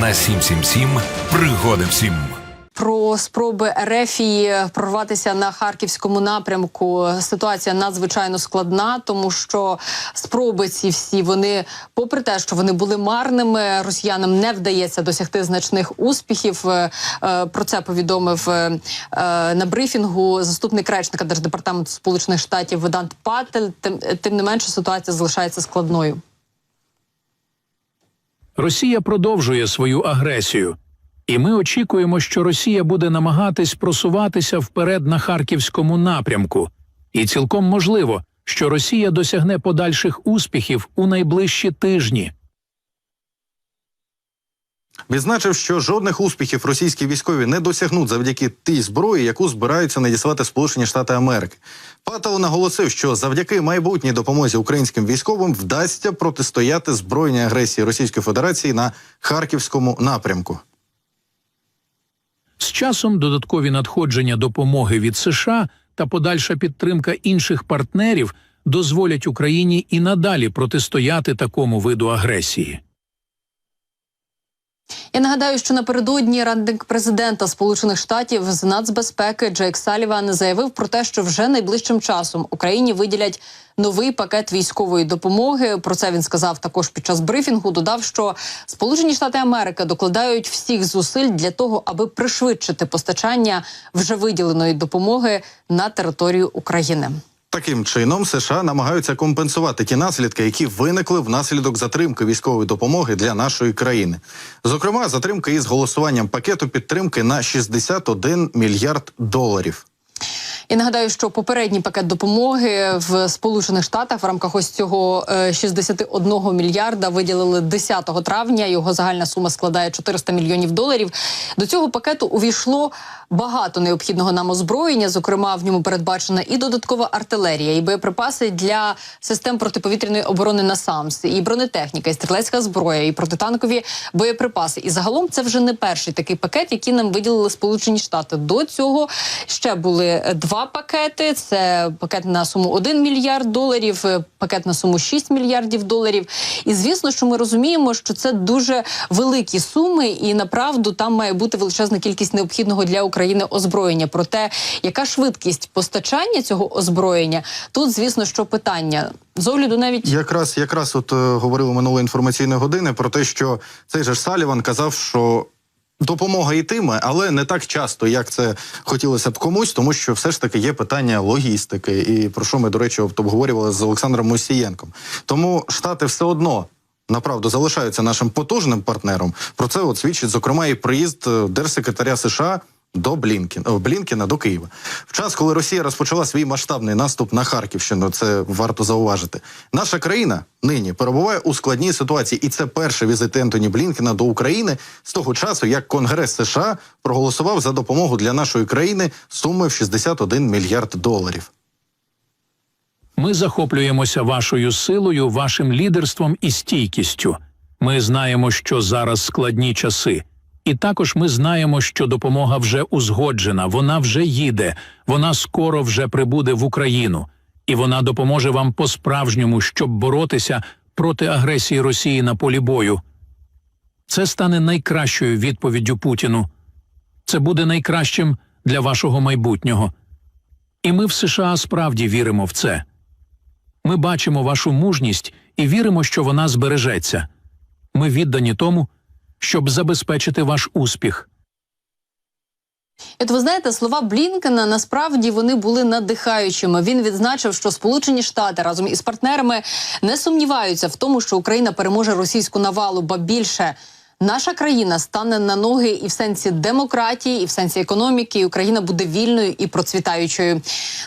на 777 пригоди всім. Про спроби Ерефії прорватися на харківському напрямку. Ситуація надзвичайно складна, тому що спроби ці всі вони, попри те, що вони були марними, росіянам не вдається досягти значних успіхів. Е, е, Про це повідомив е, на брифінгу заступник речника держдепартаменту Сполучених Штатів Ведант Патель. Тим, тим не менше ситуація залишається складною. Росія продовжує свою агресію, і ми очікуємо, що Росія буде намагатись просуватися вперед на харківському напрямку, і цілком можливо, що Росія досягне подальших успіхів у найближчі тижні. Відзначив, що жодних успіхів російські військові не досягнуть завдяки тій зброї, яку збираються надіслати Сполучені Штати Америки. Пател наголосив, що завдяки майбутній допомозі українським військовим вдасться протистояти збройній агресії Російської Федерації на харківському напрямку. З часом додаткові надходження допомоги від США та подальша підтримка інших партнерів дозволять Україні і надалі протистояти такому виду агресії. Я нагадаю, що напередодні радник президента Сполучених Штатів з нацбезпеки Джейк Саліван заявив про те, що вже найближчим часом Україні виділять новий пакет військової допомоги. Про це він сказав також під час брифінгу. Додав, що Сполучені Штати Америки докладають всіх зусиль для того, аби пришвидшити постачання вже виділеної допомоги на територію України. Таким чином, США намагаються компенсувати ті наслідки, які виникли внаслідок затримки військової допомоги для нашої країни. Зокрема, затримки із голосуванням пакету підтримки на 61 мільярд доларів. І нагадаю, що попередній пакет допомоги в Сполучених Штатах в рамках ось цього е, 61 мільярда виділили 10 травня. Його загальна сума складає 400 мільйонів доларів. До цього пакету увійшло багато необхідного нам озброєння. Зокрема, в ньому передбачена і додаткова артилерія, і боєприпаси для систем протиповітряної оборони НАСАМС, і бронетехніка, і стрілецька зброя, і протитанкові боєприпаси. І загалом це вже не перший такий пакет, який нам виділили Сполучені Штати. До цього ще були е, два пакети: це пакет на суму 1 мільярд доларів, е, пакет на суму 6 мільярдів доларів. І звісно, що ми розуміємо, що це дуже великі суми, і направду там має бути величезна кількість необхідного для України озброєння. Проте, яка швидкість постачання цього озброєння? Тут, звісно, що питання з огляду навіть Якраз якраз от е, говорили минулої інформаційної години про те, що цей же Саліван казав, що. Допомога йтиме, але не так часто, як це хотілося б комусь, тому що все ж таки є питання логістики, і про що ми, до речі, обговорювали з Олександром Мусієнком. Тому штати все одно направду залишаються нашим потужним партнером. Про це от свідчить зокрема і приїзд е, держсекретаря США до Блінкен, о, Блінкена до Києва. В час, коли Росія розпочала свій масштабний наступ на Харківщину, це варто зауважити. Наша країна нині перебуває у складній ситуації, і це перший візит Ентоні Блінкена до України з того часу, як Конгрес США проголосував за допомогу для нашої країни сумою в 61 мільярд доларів. Ми захоплюємося вашою силою, вашим лідерством і стійкістю. Ми знаємо, що зараз складні часи. І також ми знаємо, що допомога вже узгоджена, вона вже їде, вона скоро вже прибуде в Україну, і вона допоможе вам по-справжньому, щоб боротися проти агресії Росії на полі бою. Це стане найкращою відповіддю Путіну. Це буде найкращим для вашого майбутнього. І ми в США справді віримо в це. Ми бачимо вашу мужність і віримо, що вона збережеться. Ми віддані тому, щоб забезпечити ваш успіх. От ви знаєте, слова Блінкена насправді вони були надихаючими. Він відзначив, що Сполучені Штати разом із партнерами не сумніваються в тому, що Україна переможе російську навалу, ба більше. Наша країна стане на ноги і в сенсі демократії, і в сенсі економіки, і Україна буде вільною і процвітаючою.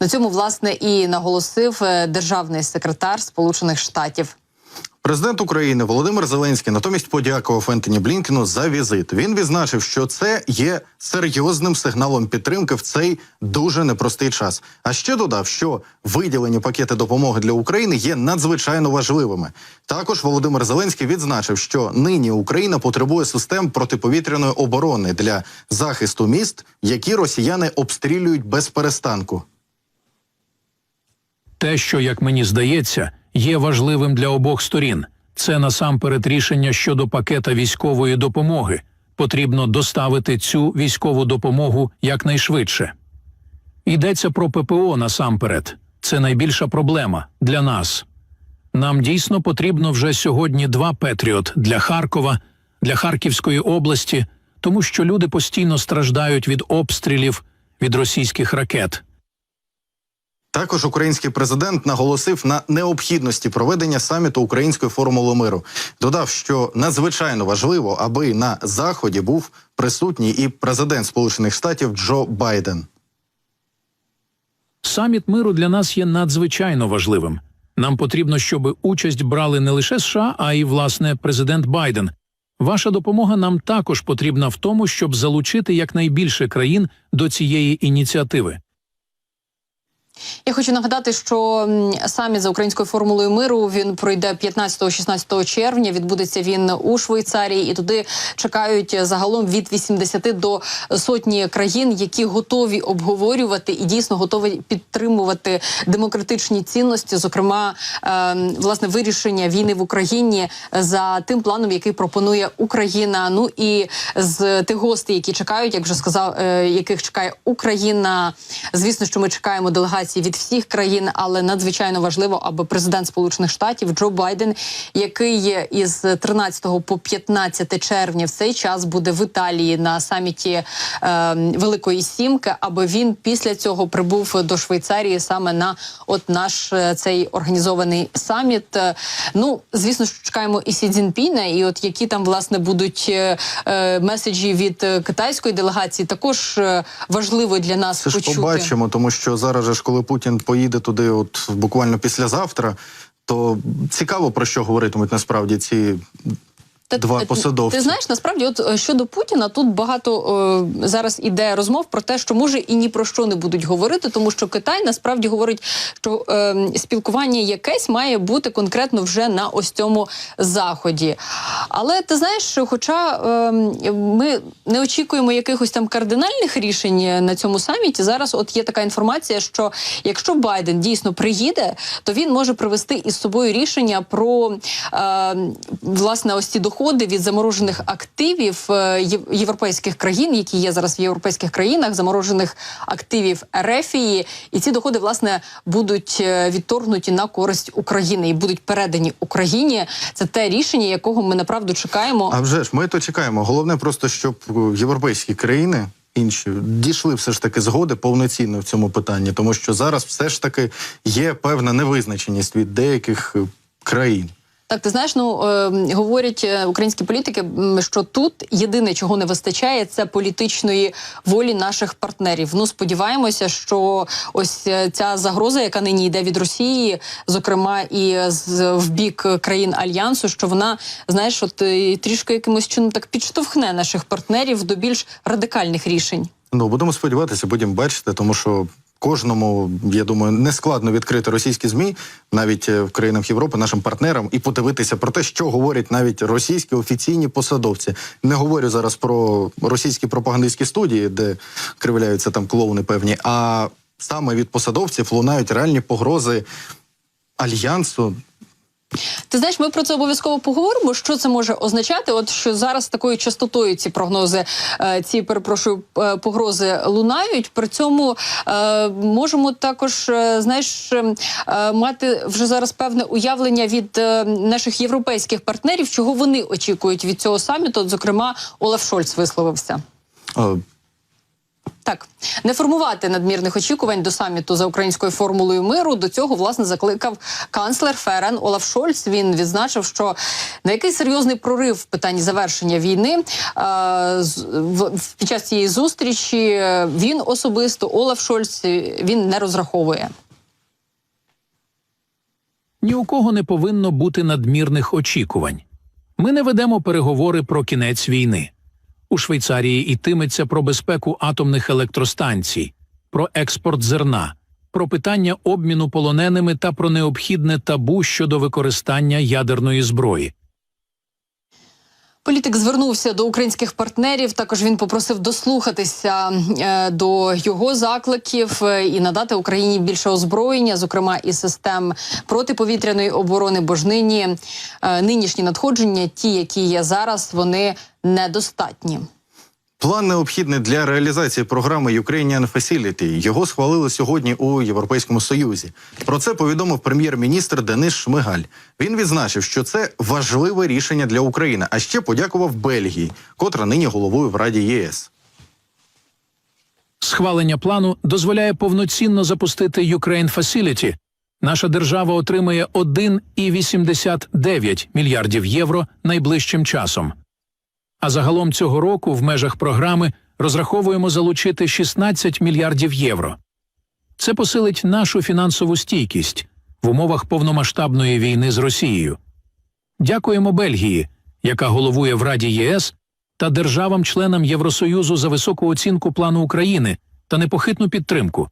На цьому власне і наголосив е, державний секретар Сполучених Штатів. Президент України Володимир Зеленський натомість подякував Ентоні Блінкену за візит. Він відзначив, що це є серйозним сигналом підтримки в цей дуже непростий час. А ще додав, що виділені пакети допомоги для України є надзвичайно важливими. Також Володимир Зеленський відзначив, що нині Україна потребує систем протиповітряної оборони для захисту міст, які росіяни обстрілюють без перестанку. Те, що, як мені здається, є важливим для обох сторін, Це насамперед рішення щодо пакета військової допомоги. Потрібно доставити цю військову допомогу якнайшвидше. Йдеться про ППО насамперед. Це найбільша проблема для нас. Нам дійсно потрібно вже сьогодні два Петріот для Харкова, для Харківської області, тому що люди постійно страждають від обстрілів від російських ракет. Також український президент наголосив на необхідності проведення саміту Української формули миру. Додав, що надзвичайно важливо, аби на заході був присутній і президент Сполучених Штатів Джо Байден. Саміт миру для нас є надзвичайно важливим. Нам потрібно, щоб участь брали не лише США, а й власне президент Байден. Ваша допомога нам також потрібна в тому, щоб залучити якнайбільше країн до цієї ініціативи. Я хочу нагадати, що саміт за українською формулою миру він пройде 15-16 червня. Відбудеться він у Швейцарії, і туди чекають загалом від 80 до сотні країн, які готові обговорювати і дійсно готові підтримувати демократичні цінності, зокрема е, власне вирішення війни в Україні за тим планом, який пропонує Україна. Ну і з тих гостей, які чекають, як вже сказав, е, яких чекає Україна. Звісно, що ми чекаємо делегації від всіх країн, але надзвичайно важливо, аби президент Сполучених Штатів Джо Байден, який із 13 по 15 червня в цей час буде в Італії на саміті е, Великої Сімки, аби він після цього прибув до Швейцарії саме на от наш е, цей організований саміт. Е, Ну звісно, що чекаємо і Сі Цзіньпіна, і от які там власне будуть е, е, меседжі від китайської делегації, також важливо для нас Це ж почути. побачимо, тому що зараз же ж, коли Путін поїде туди, от буквально післязавтра, то цікаво про що говоритимуть насправді ці Та- два е, посадовці. Ти знаєш, насправді, от е, щодо Путіна, тут багато е, зараз іде розмов про те, що може і ні про що не будуть говорити, тому що Китай насправді говорить, що е, спілкування якесь має бути конкретно вже на ось цьому заході. Але ти знаєш, хоча е, ми не очікуємо якихось там кардинальних рішень на цьому саміті, зараз от є така інформація, що якщо Байден дійсно приїде, то він може привести із собою рішення про е, власне ось ці доходи від заморожених активів е, європейських країн, які є зараз в європейських країнах, заморожених активів Ерефії, і ці доходи власне будуть е, відторгнуті на користь України і будуть передані Україні. Це те рішення, якого ми направду чекаємо. А вже ж ми то чекаємо. Головне просто, щоб е, європейські країни. Інші дійшли все ж таки згоди повноцінно в цьому питанні, тому що зараз все ж таки є певна невизначеність від деяких країн. Так, ти знаєш, ну е, говорять українські політики, що тут єдине, чого не вистачає, це політичної волі наших партнерів. Ну сподіваємося, що ось е, ця загроза, яка нині йде від Росії, зокрема і з в бік країн альянсу, що вона знаєш, от е, трішки якимось чином так підштовхне наших партнерів до більш радикальних рішень. Ну будемо сподіватися, будемо бачити, тому що. Кожному, я думаю, не складно відкрити російські змі навіть е, в країнах Європи, нашим партнерам, і подивитися про те, що говорять навіть російські офіційні посадовці. Не говорю зараз про російські пропагандистські студії, де кривляються там клоуни певні, а саме від посадовців лунають реальні погрози альянсу. Ти знаєш, ми про це обов'язково поговоримо. Що це може означати? От що зараз такою частотою ці прогнози, е, ці перепрошую, е, погрози лунають. При цьому е, можемо також, знаєш, мати вже зараз певне уявлення від наших європейських партнерів, чого вони очікують від цього саміту. Зокрема, Олаф Шольц висловився. Так, не формувати надмірних очікувань до саміту за українською формулою миру. До цього власне закликав канцлер ФРН Олаф Шольц. Він відзначив, що на який серйозний прорив в питанні завершення війни е, під час цієї зустрічі е, він особисто Олаф Шольц е, він не розраховує. Ні у кого не повинно бути надмірних очікувань. Ми не ведемо переговори про кінець війни. У Швейцарії йтиметься про безпеку атомних електростанцій, про експорт зерна, про питання обміну полоненими та про необхідне табу щодо використання ядерної зброї. Політик звернувся до українських партнерів. Також він попросив дослухатися е, до його закликів е, і надати Україні більше озброєння, зокрема і систем протиповітряної оборони. Бо ж нині е, нинішні надходження, ті, які є зараз, вони недостатні. План необхідний для реалізації програми Ukrainian Facility. Його схвалили сьогодні у Європейському Союзі. Про це повідомив прем'єр-міністр Денис Шмигаль. Він відзначив, що це важливе рішення для України, а ще подякував Бельгії, котра нині головою в Раді ЄС. Схвалення плану дозволяє повноцінно запустити Ukraine Facility. Наша держава отримає 1,89 мільярдів євро найближчим часом. А загалом цього року в межах програми розраховуємо залучити 16 мільярдів євро. Це посилить нашу фінансову стійкість в умовах повномасштабної війни з Росією. Дякуємо Бельгії, яка головує в Раді ЄС, та державам-членам Євросоюзу за високу оцінку плану України та непохитну підтримку.